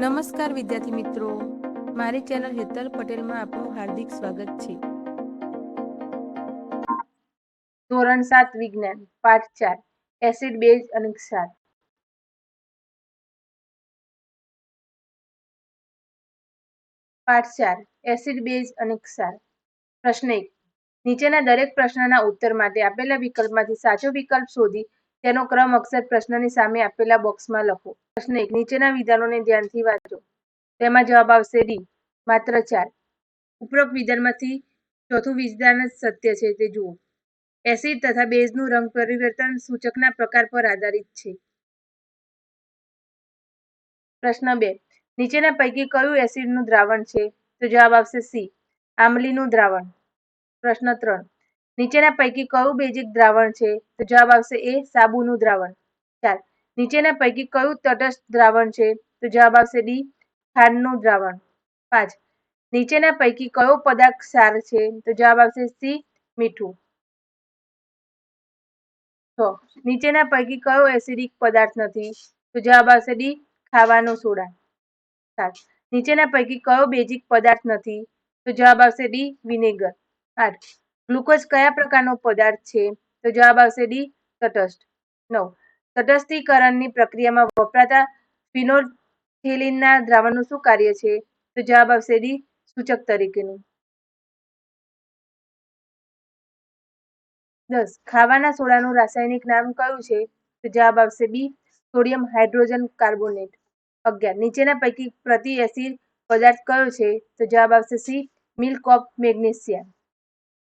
નમસ્કાર વિદ્યાર્થી મિત્રો. મારી ચેનલ હેતલ પટેલમાં આપનું હાર્દિક સ્વાગત છે. ધોરણ સાત વિજ્ઞાન, પાઠ ચાર, એસિડ બેઝ અને ક્ષાર. પાઠ ચાર, એસિડ બેઝ અને ક્ષાર. પ્રશ્ન એક. નીચેના દરેક પ્રશ્નના ઉત્તર માટે આપેલા વિકલ્પમાંથી સાચો વિકલ્પ શોધી તેનો ક્રમ અક્ષર પ્રશ્નની સામે આપેલા બોક્સમાં લખો. પ્રશ્ન એક, નીચેના વિધાનોને ધ્યાનથી વાંચો. તેમાં જવાબ આવશે ડી, માત્ર ચાર. ઉપરોક્ત વિધાનમાંથી ચોથું વિધાન જ સત્ય છે, તે જુઓ. એસિડ તથા બેઝનું રંગ પરિવર્તન સૂચકના પ્રકાર પર આધારિત છે. પ્રશ્ન બે, નીચેના પૈકી કયું એસિડનું દ્રાવણ છે? તો જવાબ આવશે સી આમલીનું દ્રાવણ. પ્રશ્ન ત્રણ નીચેના પૈકી કયું બેઝિક દ્રાવણ છે? તો જવાબ આવશે એ સાબુનું દ્રાવણ. ચાર નીચેના પૈકી કયું તટસ્થ દ્રાવણ છે? તો જવાબ આવશે ડી, ખાંડનું દ્રાવણ. પાંચ, નીચેના પૈકી કયો પદાર્થ સાર છે? તો જવાબ આવશે સી, મીઠું. છ, નીચેના પૈકી કયો એસિડિક પદાર્થ નથી? તો જવાબ આવશે ડી, ખાવાનો સોડા. સાત, નીચેના પૈકી કયો બેઝિક પદાર્થ નથી? તો જવાબ આવશે ડી, વિનેગર. આઠ ગ્લુકોઝ કયા પ્રકારનો પદાર્થ છે? તો જવાબ આવશે ડી, તટસ્થ. નવ. તટસ્થીકરણની પ્રક્રિયામાં વપરાતા ફિનોથેલિનના દ્રાવણનું શું કાર્ય છે? તો જવાબ આવશે ડી, સૂચક તરીકેનું. દસ. ખાવાના સોડાનું રાસાયણિક નામ કયું છે? તો જવાબ આવશે બી, સોડિયમ હાઇડ્રોજન કાર્બોનેટ. અગિયાર. નીચેના પૈકી પ્રતિ એસિડ પદાર્થ કયો છે? તો જવાબ આવશે સી, મિલ્ક ઓફ મેગ્નેશિયા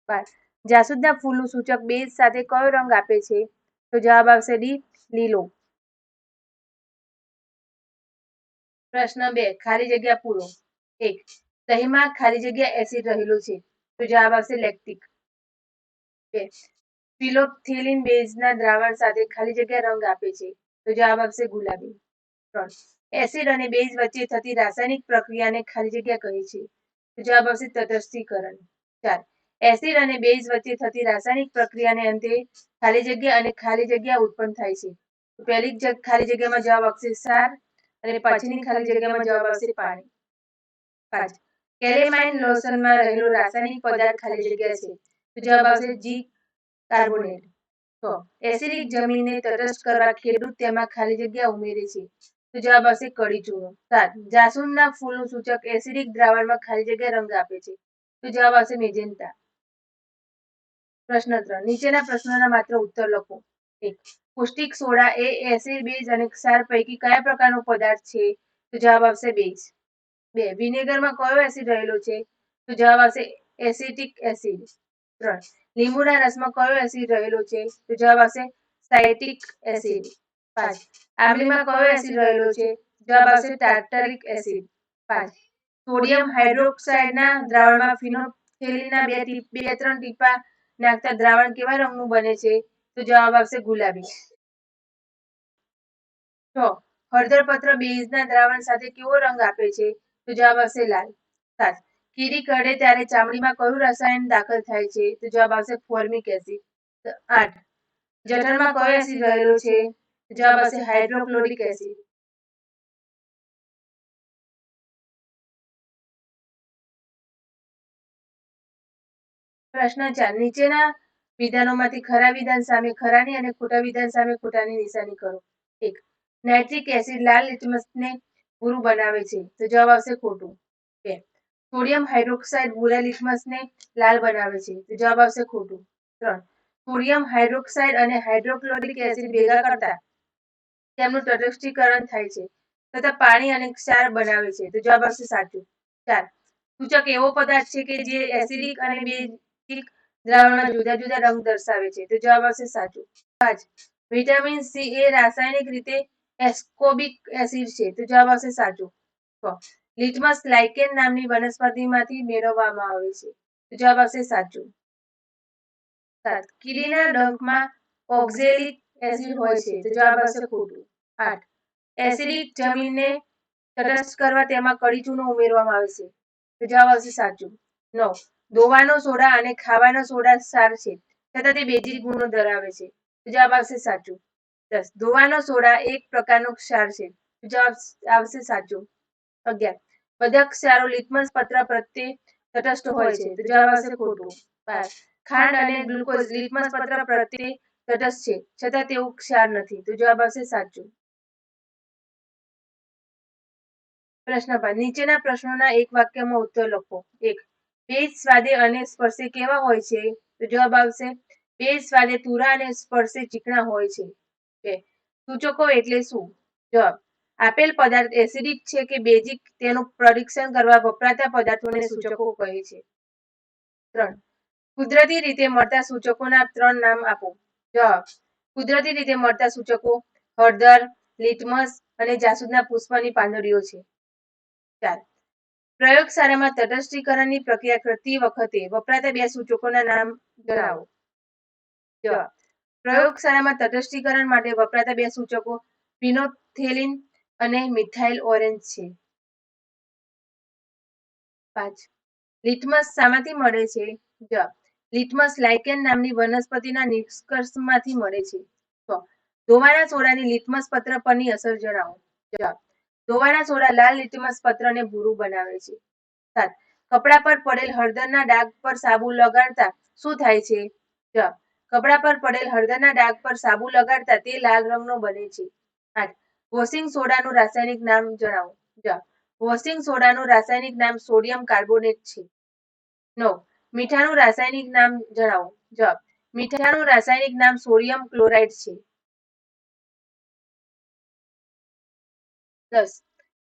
બાર જાસૂદના ફૂલનું સૂચક બેઝ સાથે કયો રંગ આપે છે? તો જવાબ આવશે ડી, લીલો. પ્રશ્ન બે, ખાલી જગ્યા પૂરો. એક, દહીંમાં ખાલી જગ્યા એસિડ રહેલું છે. તો જવાબ આવશે લેક્ટિક બે ફિલોથેલિન બેઝના દ્રાવણ સાથે ખાલી જગ્યા રંગ આપે છે. તો જવાબ આવશે ગુલાબી. ત્રણ એસિડ અને બેઝ વચ્ચે થતી રાસાયણિક પ્રક્રિયાને ખાલી જગ્યા કહે છે. તો જવાબ આવશે તટસ્થીકરણ. ચાર એસિડ અને બેઝ વચ્ચે થતી રાસાયણિક પ્રક્રિયાને અંતે ખાલી જગ્યા અને ખાલી જગ્યા ઉત્પન્ન થાય છે. પહેલી ખાલી જગ્યામાં જવાબ આવશે સાર અને પછીની ખાલી જગ્યામાં જવાબ આવશે પાણી. કેલેમાઇન લોશનમાં રહેલો રાસાયણિક પદાર્થ ખાલી જગ્યા છે. તો જવાબ આવશે જી કાર્બોનેટ. છ એસિડિક જમીનને તટસ્થ કરવા ખેડૂત તેમાં ખાલી જગ્યા ઉમેરે છે. તો જવાબ આવશે કડી ચૂનો. સાત. જાસૂનના ફૂલનું સૂચક એસિડિક દ્રાવણમાં ખાલી જગ્યા રંગ આપે છે. તો જવાબ આવશે મેજેન્ટા. પ્રશ્ન ત્રણ. નીચેના પ્રશ્નોના માત્ર ઉત્તર લખો. એક. પૌષ્ટિક સોડા એ એસિડ બેઝ અને ક્ષાર પૈકી કયા પ્રકારનો પદાર્થ છે? તો જવાબ આવશે બેઝ બે. વિનેગરમાં કયો એસિડ રહેલો છે? તો જવાબ આવશે એસિટિક એસિડ ત્રણ. લીંબુના રસમાં કયો એસિડ રહેલો છે? તો જવાબ આવશે સાયટિક એસિડ પાંચ. આંબલીમાં કયો એસિડ રહેલો છે? જવાબ આવશે ટાર્ટરિક એસિડ પાંચ. સોડિયમ હાઇડ્રોક્સાઇડના દ્રાવણમાં ફિનોથેલિનના બે બે, ત્રણ ટીપા નાખતા દ્રાવણ કેવા રંગનું બને છે? તો જવાબ આવશે ગુલાબી. છ. હળદરપત્ર બેઝના દ્રાવણ સાથે કેવો રંગ આપે છે? તો જવાબ આવશે લાલ. સાત. કીડી કરડે ત્યારે ચામડીમાં કયું રસાયણ દાખલ થાય છે? તો જવાબ આવશે ફોર્મિક એસિડ. આઠ. જઠરમાં કયો એસિડ રહેલો છે? જવાબ આવશે હાઇડ્રોક્લોરિક એસિડ. પ્રશ્ન ચાર. નીચેના વિધાનોમાંથી ખરા વિધાન સામે ખરાની અને ખોટા વિધાન સામે ખોટાની નિશાની કરો. એક. નાઇટ્રિક એસિડ લાલ લિટમસને ભૂરું બનાવે છે. તો જવાબ આવશે ખોટું. બે. સોડિયમ હાઇડ્રોક્સાઇડ ભૂરા લિટમસને લાલ બનાવે છે. તો જવાબ આવશે ખોટું. ત્રણ. સોડિયમ હાઇડ્રોક્સાઇડ અને હાઇડ્રોક્લોરિક એસિડ ભેગા કરતા તેમનું તટસ્થીકરણ થાય છે. તથા પાણી અને ક્ષાર બનાવે છે. તો જવાબ આવશે સાચું. ચાર. સૂચક એવો પદાર્થ છે કે જે એસિડિક અને બેઝિક દ્રાવણમાં જુદા જુદા રંગ દર્શાવે છે. તો જવાબ આવશે સાચું. પાંચ. વિટામિન સી એ રાસાયણિક રીતે એસ્કોબિક એસિડ છે. તો જવાબ આવશે સાચું. લિટમસ લાઇકેન નામની વનસ્પતિમાંથી મેળવવામાં આવે છે. તો જવાબ આવશે સાચું. સાત. કીડીના ડંખમાં ઓક્ઝેલિક એસિડ હોય છે. તો જવાબ આવશે ખોટું. આઠ. એસિડિક જમીનને તટસ્થ કરવા તેમાં કડી ચૂનો ઉમેરવામાં આવે છે. તો જવાબ આવશે સાચું. નવ. દોવાનો સોડા અને ખાવાનો સોડા સાર છે. છતાં તે બેઝિક ગુણો ધરાવે છે. જવાબ આવશે સાચું. દસ, ધોવાનો સોડા એક પ્રકારનો ક્ષાર છે. જવાબ આવશે સાચું. અગિયાર બધા ક્ષારો લિટમસ પત્ર પ્રત્યે તટસ્થ હોય છે. જવાબ આવશે ખોટું. ખાંડ અને ગ્લુકોઝ લિટમસ પત્ર પ્રત્યે તટસ્થ છે. છતાં તેઓ ક્ષાર નથી. તો જવાબ આવશે સાચું. પ્રશ્ન પાંચ, નીચેના પ્રશ્નોના એક વાક્યમાં ઉત્તર લખો. એક બેજ સ્વાદે અને સ્પર્શે કેવા હોય છે? તો જવાબ આવશે બેજ સ્વાદે તુરા અને સ્પર્શે ચીકણા હોય છે. સૂચકો એટલે શું? જવાબ, આપેલ પદાર્થ એસિડિક છે કે બેઝિક તેનું પરીક્ષણ કરવા વપરાતા પદાર્થોને સૂચકો કહે છે. ત્રણ, કુદરતી રીતે મળતા સૂચકોના ત્રણ નામ આપો. જવાબ, કુદરતી રીતે મળતા સૂચકો હળદર, લિટમસ અને જાસૂદના પુષ્પની પાંદડીઓ છે. ચાર પ્રયોગશાળામાં તટસ્થીકરણની પ્રક્રિયા કરતી વખતે વપરાતા બે સૂચકોના નામ જણાવો જવાબ પ્રયોગશાળામાં તટસ્થીકરણ માટે વપરાતા બે સૂચકો ફિનોથેલિન અને મિથાઇલ ઓરેન્જ છે. પાંચ. લિટમસ શામાંથી મળે છે? જવાબ લિટમસ લાઇકેન નામની વનસ્પતિના નિષ્કર્ષમાંથી મળે છે. છ. ધોવાના સોડાની લિટમસ પત્ર પરની અસર જણાવો. જવાબ ધોવાના સોડા લાલ લિટમસ પત્રને ભૂરું બનાવે છે. સાત, કપડા પર પડેલ હળદરના ડાઘ પર સાબુ લગાડતા શું થાય છે? જ કપડા પર પડેલ હળદરના ડાઘ પર સાબુ લગાડતા તે લાલ રંગનો બને છે. આઠ, વોશિંગ સોડાનું રાસાયણિક નામ જણાવો. જ વોશિંગ સોડાનું રાસાયણિક નામ સોડિયમ કાર્બોનેટ છે. નવ, મીઠાનું રાસાયણિક નામ જણાવો. જવાબ મીઠાનું રાસાયણિક નામ સોડિયમ ક્લોરાઇડ છે. દસ.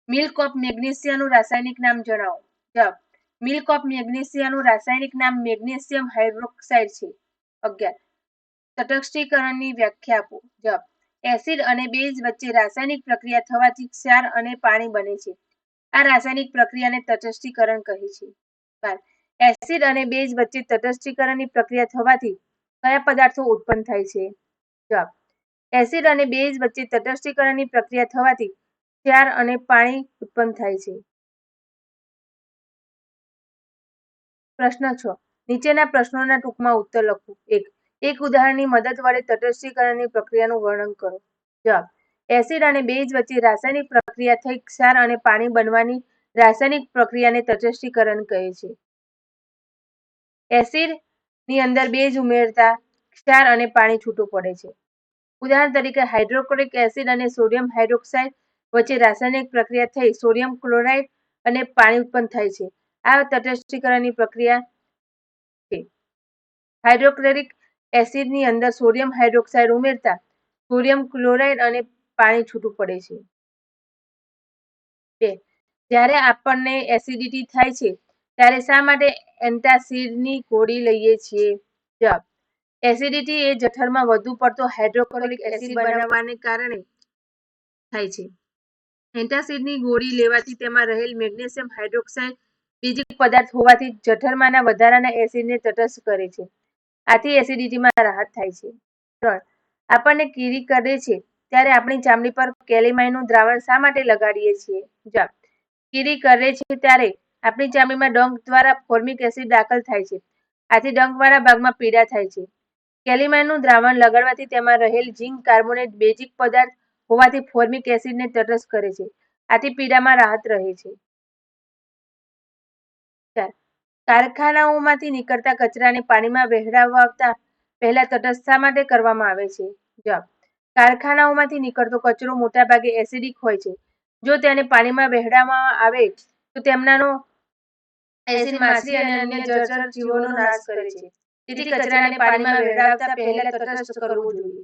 મિલ્ક ઓફ મેગ્નેશિયાનું રાસાયણિક નામ જણાવો. જવાબ. મિલ્ક ઓફ મેગ્નેશિયાનું રાસાયણિક નામ મેગ્નેશિયમ હાઇડ્રોક્સાઇડ છે. અગિયાર. તટસ્થીકરણની વ્યાખ્યા આપો. જવાબ. એસિડ અને બેઝ વચ્ચે રાસાયણિક પ્રક્રિયા થવાથી ક્ષાર અને પાણી બને છે. આ રાસાયણિક પ્રક્રિયાને તટસ્થીકરણ કહે છે. બાર. એસિડ અને બેઝ વચ્ચે તટસ્થીકરણની પ્રક્રિયા થવાથી કયા પદાર્થો ઉત્પન્ન થાય છે? જવાબ. એસિડ અને બેઝ વચ્ચે તટસ્થીકરણની પ્રક્રિયા થવાથી ક્ષાર અને પાણી ઉત્પન્ન થાય છે. પ્રશ્ન છ. નીચેના પ્રશ્નોના ટૂંકમાં ઉત્તર લખો. એક. એક ઉદાહરણની મદદ વડે તટસ્થીકરણની પ્રક્રિયાનું વર્ણન કરો. જવાબ. એસિડ અને બેઝ વચ્ચે રાસાયણિક પ્રક્રિયા થઈ ક્ષાર અને પાણી બનવાની રાસાયણિક પ્રક્રિયાને તટસ્થીકરણ કહે છે. એસિડની અંદર બેઝ ઉમેરતા ક્ષાર અને પાણી છૂટું પડે છે. ઉદાહરણ તરીકે હાઇડ્રોક્લોરિક એસિડ અને સોડિયમ હાઇડ્રોક્સાઇડ વચ્ચે રાસાયણિક પ્રક્રિયા થઈ સોડિયમ ક્લોરાઇડ અને પાણી ઉત્પન્ન થાય છે. આ તટસ્થીકરણની પ્રક્રિયા છે. હાઇડ્રોક્લોરિક એસિડની અંદર સોડિયમ હાઇડ્રોક્સાઇડ ઉમેરતા સોડિયમ ક્લોરાઇડ અને પાણી છૂટું પડે છે. બે, જ્યારે આપણને એસિડિટી થાય છે, ત્યારે શા માટે એન્ટાસિડની ગોળી લઈએ છીએ? જવાબ, એસિડિટી એ જઠરમાં વધુ પડતો હાઇડ્રોક્લોરિક એસિડ બનાવવાને કારણે થાય છે. એન્ટાસિડની ગોળી લેવાથી તેમાં રહેલ મેગ્નેશિયમ હાઇડ્રોક્સાઇડ, બીજી પદાર્થ હોવાથી જઠરમાંના વધારાના એસિડને તટસ્થ કરે છે. આથી એસિડિટીમાં રાહત થાય છે. ત્રણ, આપણને કીરી કરે છે. ત્યારે આપણી ચામડી પર કેલેમાઇનનું દ્રાવણ શા માટે લગાડીએ છીએ? જવાબ, કીરી કરે છે ત્યારે આપણી ચામડીમાં ડંખ દ્વારા ફોર્મિક એસિડ દાખલ થાય છે. આથી ડંખવાળા ભાગમાં પીડા થાય છે. કેલિમાઇનનું દ્રાવણ લગાડવાથી તેમાં રહેલ ઝીંક કાર્બોનેટ, બેઝિક પદાર્થ હોવાથી ફોર્મિક એસિડને તટસ્થ કરે છે. આથી પીડામાં રાહત રહે છે. કારખાનાઓમાંથી નીકળતા કચરાને પાણીમાં વહેવડાવતા પહેલા તટસ્થ માટે કરવામાં આવે છે? જવાબ. કારખાનાઓમાંથી નીકળતો કચરો મોટાભાગે એસિડિક હોય છે. જો તેને પાણીમાં વહેવડાવવામાં આવે, તો તેમનાનો એસિડ માછલી અને અન્ય જળચર જીવોનો નાશ કરે છે. તેથી કચરાને પાણીમાં વહેડાવતા પહેલા તટસ્થ કરવું જોઈએ.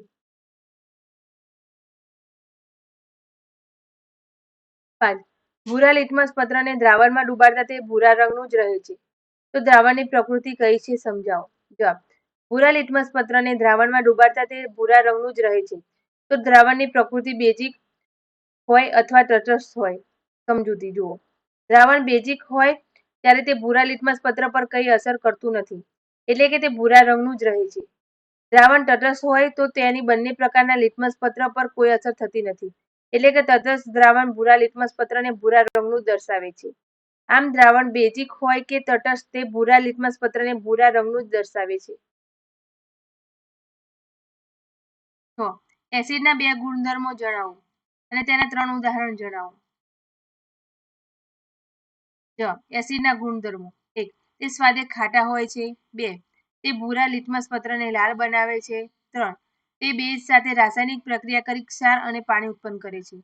પાંચ ભૂરા લિટમસ પત્રને દ્રાવણમાં ડુબાડતા તે ભૂરા રંગનું જ રહે છે. તો દ્રાવણની પ્રકૃતિ કઈ છે સમજાવો. જવાબ. ભૂરા લિટમસ પત્રને દ્રાવણમાં ડુબાડતા તે ભૂરા રંગનું જ રહે છે. તો દ્રાવણની પ્રકૃતિ બેઝિક હોય અથવા તટસ્થ હોય? સમજૂતી જુઓ. દ્રાવણ બેઝિક હોય ત્યારે તે ભૂરા લિટમસ પત્ર પર કઈ અસર કરતું નથી. એટલે કે તે ભૂરા રંગનું જ રહે છે. દ્રાવણ તટસ્થ હોય તો તેની બંને પ્રકારના લિટમસ પત્ર પર કોઈ અસર થતી નથી. એટલે કે તટસ્થ દ્રાવણ ભૂરા લિટમસ પત્રને ભૂરા રંગનું દર્શાવે છે. આમ દ્રાવણ બેઝિક હોય કે તટસ્થ તે ભૂરા લિટમસ પત્રને ભૂરા રંગનું જ દર્શાવે છે. એસિડના બે ગુણધર્મો જણાવો અને તેના ત્રણ ઉદાહરણ જણાવો. જ એસિડના ગુણધર્મો. એક, તે સ્વાદે ખાટા હોય છે. બે, તે ભૂરા લિટમસ પત્રને લાલ બનાવે છે. ત્રણ તે બેઝ સાથે રાસાયણિક પ્રક્રિયા કરી ક્ષાર અને પાણી ઉત્પન્ન કરે છે.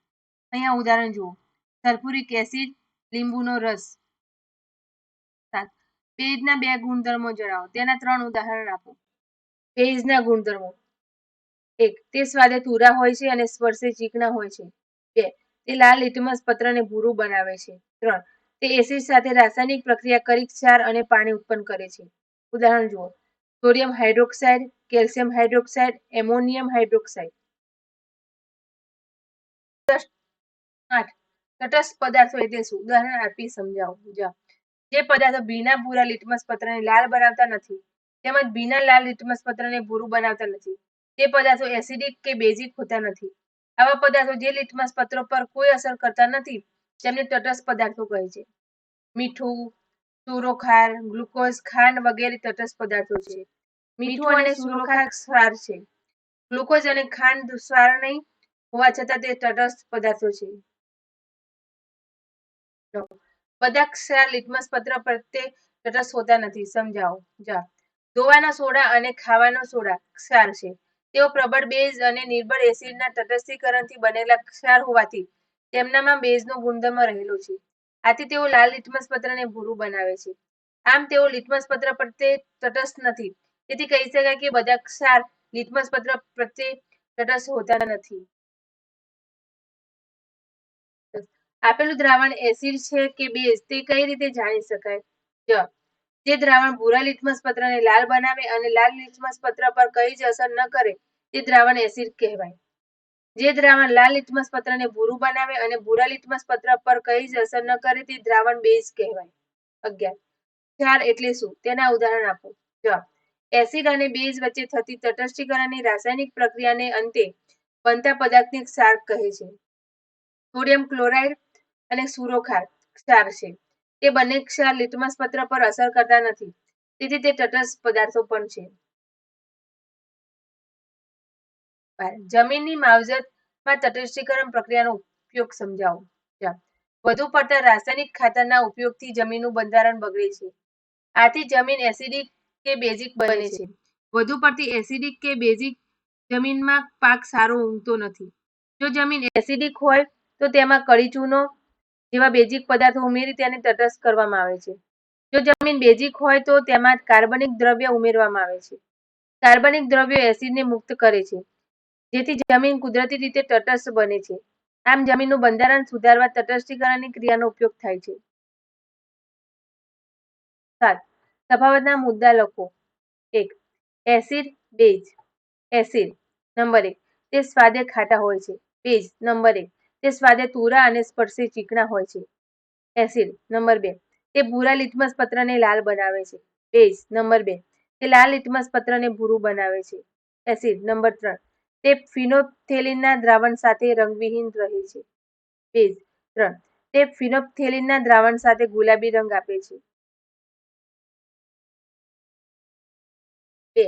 અહીંયા ઉદાહરણ જુઓ. સલ્ફ્યુરિક એસિડ, લીંબુનો રસ. સાત. બે ગુણધર્મો જણાવો. તેના ત્રણ ઉદાહરણ આપો. બેઝના ગુણધર્મો. એક, તે સ્વાદે તુરા હોય છે અને સ્પર્શે ચીકણા હોય છે. બે, તે લાલ લિટમસ પત્રને ભૂરું બનાવે છે. ત્રણ, તે એસિડ સાથે રાસાયણિક પ્રક્રિયા કરી ક્ષાર અને પાણી ઉત્પન્ન કરે છે. ઉદાહરણ જુઓ. Sodium hydroxide, calcium hydroxide, ammonium hydroxide. તટસ્થ પદાર્થો એટલે શું ઉદાહરણ આપી સમજાવો. જા જે પદાર્થો ભીના ભૂરા લિટમસ પત્રને લાલ બનાવતા નથી, તેમજ ભીના લાલ લિટમસ પત્રને ભૂરું બનાવતા નથી. તે પદાર્થો એસિડિક કે બેઝિક હોતા નથી. આવા પદાર્થો જે લિટમસ પત્રો પર કોઈ અસર કરતા નથી તેમને તટસ્થ પદાર્થો કહે છે. મીઠું સુરોખાર ગ્લુકોઝ, ખાંડ વગેરે તટસ્થ પદાર્થો છે. મીઠું અને સુરોખાર ક્ષાર છે. ગ્લુકોઝ અને ખાંડ ક્ષાર નહીં હોવા છતાં તે તટસ્થ પદાર્થો છે. બધા ક્ષાર લિટમસ પત્ર પ્રત્યે તટસ્થ હોતા નથી, સમજાવો. જા ધોવાના સોડા અને ખાવાનો સોડા ક્ષાર છે. તેઓ પ્રબળ બેઝ અને નિર્બળ એસિડના તટસ્થીકરણથી બનેલા ક્ષાર હોવાથી તેમનામાં બેઝનો ગુણધર્મ રહેલો છે. આથી તેઓ લાલ લિટમસ પત્રને ભૂરું બનાવે છે. આમ તેઓ લિટમસ પત્ર પ્રત્યે તટસ્થ નથી. તેથી કહી શકાય કે બધા ક્ષાર લિટમસ પત્ર પ્રત્યે તટસ્થ હોતા નથી. આપેલું દ્રાવણ એસિડ છે કે બેઝ તે કઈ રીતે જાણી શકાય? જ જે દ્રાવણ ભૂરા લિટમસ પત્રને લાલ બનાવે અને લાલ લિટમસ પત્ર પર કઈ જ અસર ન કરે તે દ્રાવણ એસિડ કહેવાય. જે દ્રાવણ લાલ લિટમસ પત્રને ભૂરું બનાવે અને ભૂરા લિટમસ પત્ર પર કઈ જ અસર ન કરે તે દ્રાવણ બેઝ કહેવાય. અગિયાર. ક્ષાર એટલે શું? તેના ઉદાહરણ આપો. જવાબ. એસિડ અને બેઝ વચ્ચે થતી તટસ્થીકરણની રાસાયણિક પ્રક્રિયાને અંતે બનતા પદાર્થને ક્ષાર કહે છે. સોડિયમ ક્લોરાઇડ અને સુરોખાર ક્ષાર છે. તે બંને ક્ષાર લિટમસ પત્ર પર અસર કરતા નથી. તેથી તે તટસ્થ પદાર્થો પણ છે. જમીનની માવજતમાં તટસ્થીકરણ પ્રક્રિયાનો ઉપયોગ સમજાવો. વધુ પડતા રાસાયણિક ખાતરના ઉપયોગથી જમીનનું બંધારણ બગડે છે. આથી જમીન એસિડિક કે બેઝિક બને છે. વધુ પડતી એસિડિક કે બેઝિક જમીનમાં પાક સારો ઊંઘતો નથી. જો જમીન એસિડિક હોય, તો તેમાં કળી ચૂનો જેવા બેઝિક પદાર્થો ઉમેરી તેને તટસ્થ કરવામાં આવે છે. જો જમીન બેઝિક હોય, તો તેમાં કાર્બનિક દ્રવ્ય ઉમેરવામાં આવે છે. કાર્બનિક દ્રવ્યો એસિડને મુક્ત કરે છે. જેથી જમીન કુદરતી રીતે તટસ્થ બને છે. આમ જમીનનું બંધારણ સુધારવા, તટસ્થીકરણની ક્રિયાનો ઉપયોગ થાય છે. સાત, તફાવતના મુદ્દા લખો. એક, એસિડ, બેઝ. એસિડ, નંબર એક, તે સ્વાદે ખાટા હોય છે. બેઝ, નંબર એક, તે સ્વાદે તુરા અને સ્પર્શી ચીકણા હોય છે. એસિડ, નંબર બે, તે ભૂરા લિટમસ પત્રને લાલ બનાવે છે. બેઝ, નંબર બે, તે લાલ લિટમસ પત્રને ભૂરું બનાવે છે. એસિડ, નંબર ત્રણ તે ફિનોથેલિનના દ્રાવણ સાથે રંગવિહીન રહે છે. બેઝ ત્રણ. તે ફિનોપ્થેલિનના દ્રાવણ સાથે ગુલાબી રંગ આપે છે. બે.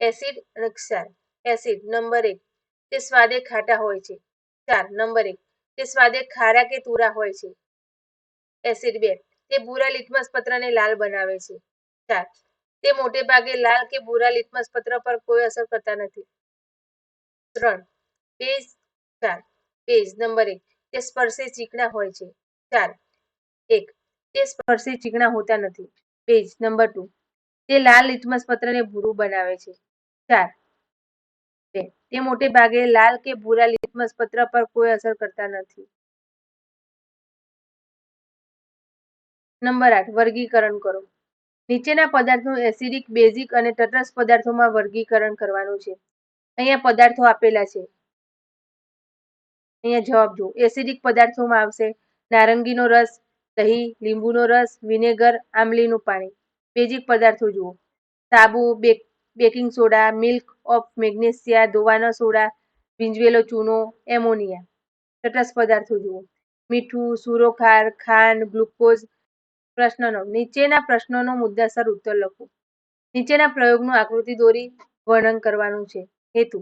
એસિડ અને એસિડ નંબર એક. તે સ્વાદે ખાટા હોય છે. ચાર. નંબર એક. તે સ્વાદે ખારા કે તુરા હોય છે. એસિડ બે. તે ભૂરા લિટમસ પત્રને લાલ બનાવે છે. ચાર. તે મોટે ભાગે લાલ કે ભૂરા લિટમસ પત્ર પર કોઈ અસર કરતા નથી. ત્રણ. પેજ ચાર. પેજ નંબર એક. તે સ્પર્શે ચીકણા હોય છે. ચાર. એક. તે સ્પર્શે ચીકણા હોતા નથી. Page number two. તે લાલ લિટમસ પત્રને ભૂરું બનાવે છે. ચાર. બે. તે મોટે ભાગે લાલ કે ભૂરા લિટમસ પત્ર પર કોઈ અસર કરતા નથી. નંબર આઠ. વર્ગીકરણ કરો. નીચેના પદાર્થનું એસિડિક, બેઝિક અને તટસ્થ પદાર્થોમાં વર્ગીકરણ કરવાનું છે. અહીંયા પદાર્થો આપેલા છે. અહીંયા જવાબ જો એસિડિક પદાર્થોમાં આવશે. નારંગીનો રસ, દહીં, લીંબુનો રસ, વિનેગર, આંબલીનું પાણી. બેઝિક પદાર્થો જુઓ. સાબુ baking soda milk of magnesia ધોવાનો soda, ભીંજવેલો ચૂનો, એમોનિયા. તટસ્થ પદાર્થો જુઓ. મીઠું, સુરોખાર, ખાંડ, ગ્લુકોઝ પ્રશ્નનો, નીચેના પ્રશ્નોનો મુદ્દાસર ઉત્તર લખો. નીચેના પ્રયોગનું આકૃતિ દોરી વર્ણન કરવાનું છે. હેતુ.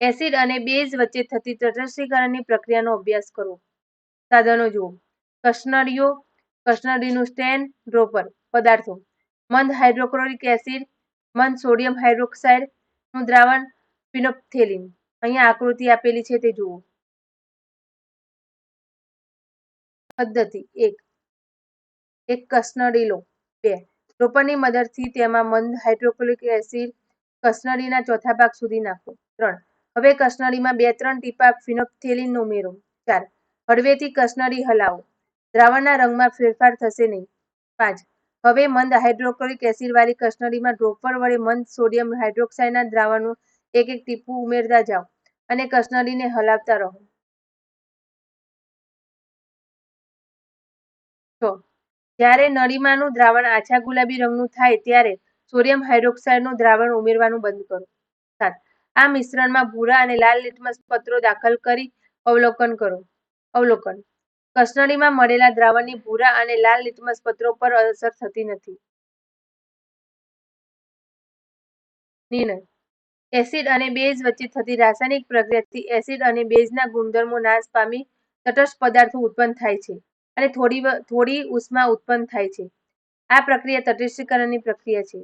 એસિડ અને બેઝ વચ્ચે થતી તટસ્થીકરણની પ્રક્રિયાનો અભ્યાસ કરો સાધનો જુઓ. કશ્નરીઓ કસ્ટડીનું સ્ટેન ડ્રોપર પદાર્થો. મંદ હાઇડ્રોક્લોરિક એસિડ, મંદ સોડિયમ હાઇડ્રોક્સાઇડનું દ્રાવણ ફિનોપ્થેલિન. અહીંયા આકૃતિ આપેલી છે તે જુઓ. પદ્ધતિ એક. એક કસનળી લો બે. ડ્રોપરની મદદથી તેમાં મંદ હાઇડ્રોક્લોરિક એસિડ કસનળીના ચોથા ભાગ સુધી નાખો. ત્રણ. હવે કસનળીમાં બે, ત્રણ ટીપા ફિનોપ્થેલિન ઉમેરો. ચાર. હળવેથી કસનળી હલાવો. દ્રાવણના રંગમાં ફેરફાર થશે નહીં. પાંચ. હવે મંદ હાઇડ્રોક્લોરિક એસિડવાળી કસનળીમાં ડ્રોપર વડે મંદ સોડિયમ હાઇડ્રોક્સાઇડના દ્રાવણનું એક એક ટીપું ઉમેરતા જાઓ અને કસનળીને હલાવતા રહો. છ. જ્યારે નળીમાંનું દ્રાવણ આછા ગુલાબી રંગનું થાય ત્યારે સોડિયમ હાઇડ્રોક્સાઇડનું દ્રાવણ ઉમેરવાનું બંધ કરો. સાત. આ મિશ્રણમાં ભૂરા અને લાલ લિટમસ પત્રો દાખલ કરી અવલોકન કરો. અવલોકન. કસનળીમાં મળેલા દ્રાવણની ભૂરા અને લાલ લિટમસ પત્રો પર અસર થતી નથી. નિર્ણય. એસિડ અને બેઝ વચ્ચે થતી રાસાયણિક પ્રક્રિયાથી એસિડ અને બેઝના ગુણધર્મો નાશ પામી તટસ્થ પદાર્થો ઉત્પન્ન થાય છે અને થોડી થોડી ઉષ્મા ઉત્પન્ન થાય છે. આ પ્રક્રિયા તટસ્થીકરણની પ્રક્રિયા છે.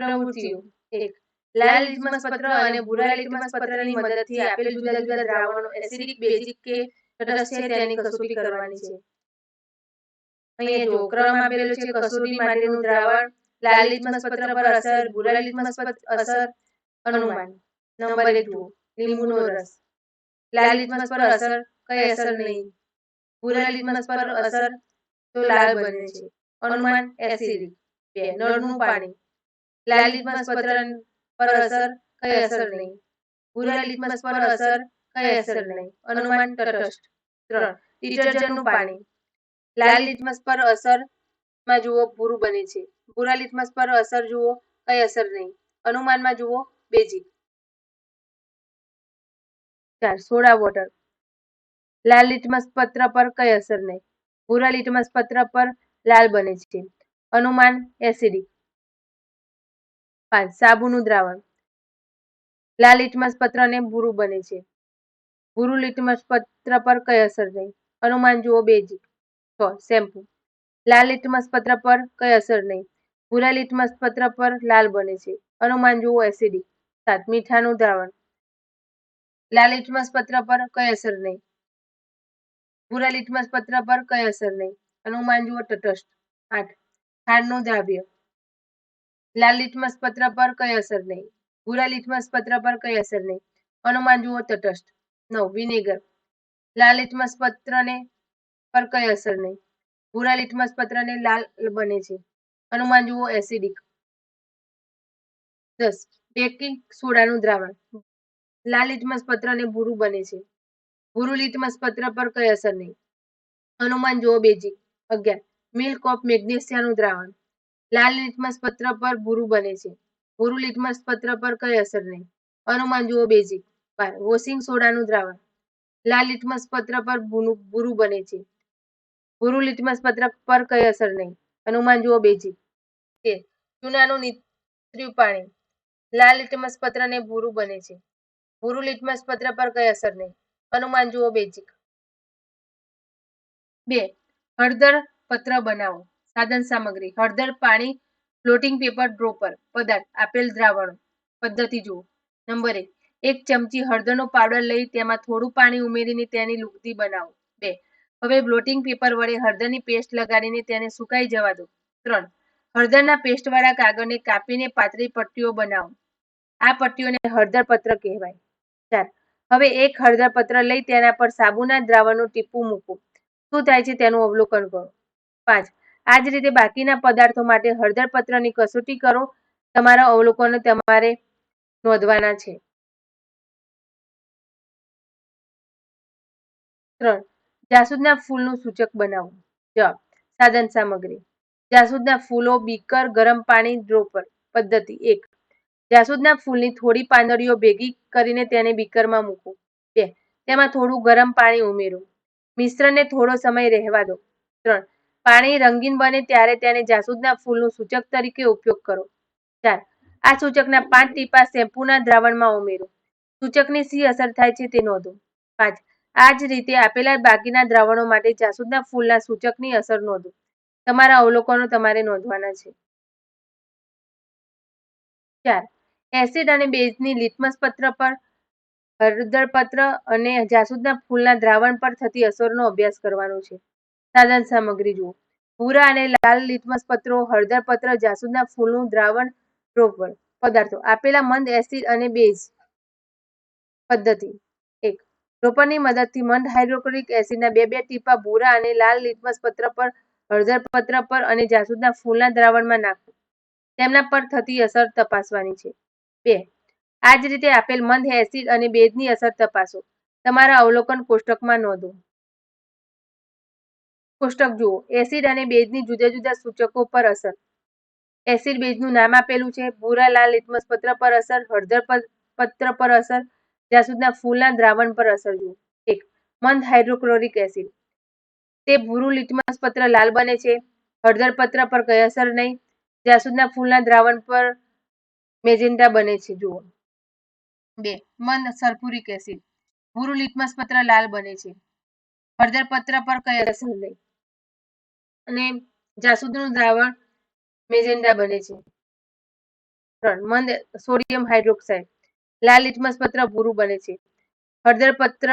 પ્રવૃત્તિઓ એક લાલ લિટમસ પત્ર અને ભૂરા લિટમસ પત્રની મદદથી આપેલ જુદા જુદા દ્રાવણો એસિડિક બેઝિક કે તટસ્થ છે તેની કસોટી કરવાની છે અહીંયા જો ક્રમ આપેલો છે કસોટી માટેનું દ્રાવણ લાલ લિટમસ પત્ર પર અસર ભૂરા લિટમસ પત્ર અસર અનુમાન નંબર એક જુઓ લીંબુનો રસ લાલ લિટમસ પર અસર કઈ અસર નહીં ભૂરા લિટમસ પર અસર તો લાલ બને છે અનુમાન એસિડિક બે નળનું પાણી લિટમસ પત્ર પર અસર કઈ અસર નહીં. ભૂરા લિટમસ પર અસર કઈ અસર નહીં. અનુમાન તટસ્થ. ત્રણ. ડિટર્જન્ટનું પાણી. લાલ લીટમસ પર અસરમાં જુઓ, ભૂરું બને છે. ભૂરા લીટમસ પર અસર જુઓ, કઈ અસર નહીં. અનુમાનમાં જુઓ બેજી ચાર. સોડા વોટર લાલ લીટમસ પત્ર પર કઈ અસર નહીં. ભૂરા લીટમસ પત્ર પર લાલ બને છે. અનુમાન એસિડિક. પાંચ, સાબુનું દ્રાવણ. લાલ લિટમસ પત્રને ભૂરું બને છે. ભૂરું લિટમસ પત્ર પર કઈ અસર નહીં? અનુમાન જુઓ બેજી છ, શેમ્પુ. લાલ લિટમસ પત્ર પર કઈ અસર નહીં? ભૂરા લિટમસ પત્ર પર લાલ બને છે. અનુમાન જુઓ એસિડિક. સાત, મીઠાનું દ્રાવણ. લાલ લિટમસ પત્ર પર કઈ અસર નહીં? ભૂરા લિટમસ પત્ર પર કઈ અસર નહીં? અનુમાન જુઓ તટસ્થ. આઠ, ખાંડનું દ્રાવ્ય. લાલ લિટમસ પત્ર પર કઈ અસર નહીં. ભૂરા લિટમસ પત્ર પર કઈ અસર નહીં. અનુમાન જુઓ તટસ્થ. નવ, વિનેગર. લાલ લિટમસ પત્રને પર કઈ અસર નહીં. ભૂરા લિટમસ પત્રને લાલ બને છે. અનુમાન જુઓ એસિડિક. દસ, બેકિંગ સોડાનું દ્રાવણ. લાલ લિટમસ પત્રને ભૂરું બને છે. ભૂરું લિટમસ પત્ર પર કઈ અસર નહીં. અનુમાન જુઓ બેજી અગિયાર, મિલ્ક ઓફ મેગ્નેશિયાનું દ્રાવણ. લાલ લિટમસ પત્ર પર ભૂરું બને છે. ભૂરું લિટમસ પત્ર પર કઈ અસર નહીં. અનુમાન જુઓ બેઝિક. બાર વોશિંગ સોડાનું દ્રાવણ. લાલ લિટમસ પત્ર પર ભૂરું બને છે. ભૂરું લિટમસ પત્ર પર કઈ અસર નહીં. અનુમાન જુઓ બેઝિક. તેર ચૂનાનું નીતર્યું પાણી. લાલ લિટમસ પત્રને ભૂરું બને છે. ભૂરું લિટમસ પત્ર પર કઈ અસર નહીં. અનુમાન જુઓ બેઝિક. બે. હળદર પત્ર બનાવો. સાધન સામગ્રી, હળદર, પાણી ફ્લોટિંગ પેપર ડ્રોપર પદાર્થ, આપેલ દ્રાવણો. પદ્ધતિ જુઓ. નંબર એક એક ચમચી હળદરનો પાવડર લઈ તેમાં થોડું પાણી ઉમેરીને તેની લુગદી બનાવો. બે, હવે બ્લોટિંગ પેપર વડે હળદરની પેસ્ટ લગાડીને તેને સુકાઈ જવા દો. ત્રણ, હળદરના પેસ્ટવાળા કાગળને કાપીને પાતળી પટ્ટીઓ બનાવો. આ પટ્ટીઓને હળદર પત્ર કહેવાય. ચાર, હવે એક હળદર પત્ર લઈ તેના પર સાબુના દ્રાવણનું ટીપું મૂકો. શું થાય છે તેનું અવલોકન કરો. પાંચ આ જ રીતે બાકીના પદાર્થો માટે હળદર પત્રની કસોટી કરો. તમારા અવલોકનો તમારે નોંધવાના છે. ત્રણ. જાસૂદના ફૂલનું સૂચક બનાવો. જવાબ. સાધન સામગ્રી. જાસૂદના ફૂલો બીકર, ગરમ પાણી ડ્રોપર પદ્ધતિ એક. જાસૂદના ફૂલની થોડી પાંદડીઓ ભેગી કરીને તેને બીકરમાં મૂકો. બે. તેમાં થોડું ગરમ પાણી ઉમેરો. મિશ્રણને થોડો સમય રહેવા દો. ત્રણ. પાણી રંગીન બને ત્યારે તેને જાસૂદના ફૂલનું સૂચક તરીકે ઉપયોગ કરો. ચાર, આ સૂચકના પાંચ ટીપા શેમ્પૂના દ્રાવણમાં ઉમેરો. સૂચકની સી અસર થાય છે તે નોંધો. પાંચ, આ જ રીતે આપેલા બાકીના દ્રાવણો માટે જાસૂદના ફૂલના સૂચકની અસર નોંધો. તમારા અવલોકનો તમારે નોંધવાના છે. ચાર, એસિડ અને બેઝની લિટમસ પત્ર પર, હળદર પત્ર અને જાસૂદના ફૂલના દ્રાવણ પર થતી અસરનો અભ્યાસ કરવાનો છે. સાધન સામગ્રી જુઓ. ભૂરા અને લાલ લિટમસ પત્રો, હળદર પત્ર, જાસૂદના ફૂલનું દ્રાવણ રોપણ પદાર્થો, આપેલા મંદ, એસિડ અને બેઝ પદ્ધતિ. એક, રોપણની મદદથી મંદ હાઇડ્રોક્લોરિક એસિડના બે બે ટીપા ભૂરા અને લાલ લિટમસ પત્ર પર, હળદર પત્ર પર અને જાસૂદના ફૂલના દ્રાવણમાં નાખવું તેમના પર થતી અસર તપાસવાની છે. બે, આ જ રીતે આપેલ મંદ, એસિડ અને બેઝની અસર તપાસો. તમારા અવલોકન કોષ્ટકમાં નોંધો. કોષ્ટક જુઓ. એસિડ અને બેઝની જુદા જુદા સૂચકો પર અસર. એસિડ બેઝનું નામ આપેલું છે. ભૂરા, લાલ લિટમસ પત્ર પર અસર, હળદર પત્ર પર અસર, જાસૂદના ફૂલના દ્રાવણ પર અસર જુઓ. એક, મંદ હાઇડ્રોક્લોરિક એસિડ. તે ભૂરું, લિટમસ પત્ર લાલ બને છે. હળદર પત્ર પર કઈ અસર નહીં. જાસૂદના ફૂલના દ્રાવણ પર મેજેન્ટા બને છે. જુઓ. બે, મંદ સલ્ફ્યુરિક એસિડ. ભૂરું, લિટમસ પત્ર લાલ બને છે. હળદર પત્ર પર કઈ અસર નહીં. અને જાસૂદનું દ્રાવણ મેજેન્ડા બને છે. ત્રણ, મંદ સોડિયમ હાઇડ્રોક્સાઇડ, લાલ લિટમસ પત્ર ભૂરું બને છે. હળદર પત્ર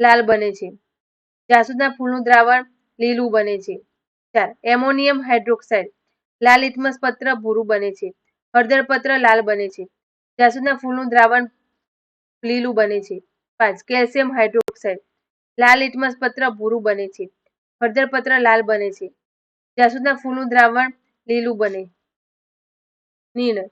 લાલ બને છે. જાસૂદના ફૂલનું દ્રાવણ લીલું બને છે. ચાર, એમોનિયમ હાઇડ્રોક્સાઇડ, લાલ લિટમસ પત્ર ભૂરું બને છે. હળદર પત્ર લાલ બને છે. જાસૂદના ફૂલનું દ્રાવણ લીલું બને છે. પાંચ, કેલ્શિયમ હાઇડ્રોક્સાઇડ, લાલ લિટમસ પત્ર ભૂરું બને છે. હળદર પત્ર લાલ બને છે. જાસૂદના ફૂલનું દ્રાવણ લીલું બને. નિર્ણય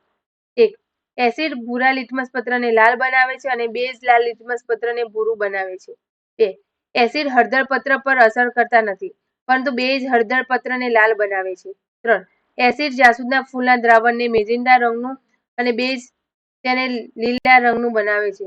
એક. એસિડ ભૂરા લિટમસ પત્રને લાલ બનાવે છે અને બેઝ લાલ લિટમસ પત્રને ભૂરું બનાવે છે. બે. એસિડ હળદર પત્ર પર અસર કરતા નથી, પરંતુ બેઝ હળદર પત્રને લાલ બનાવે છે. ત્રણ. એસિડ જાસૂદના ફૂલના દ્રાવણને મેજિંદા રંગનું અને બેઝ તેને લીલા રંગનું બનાવે છે.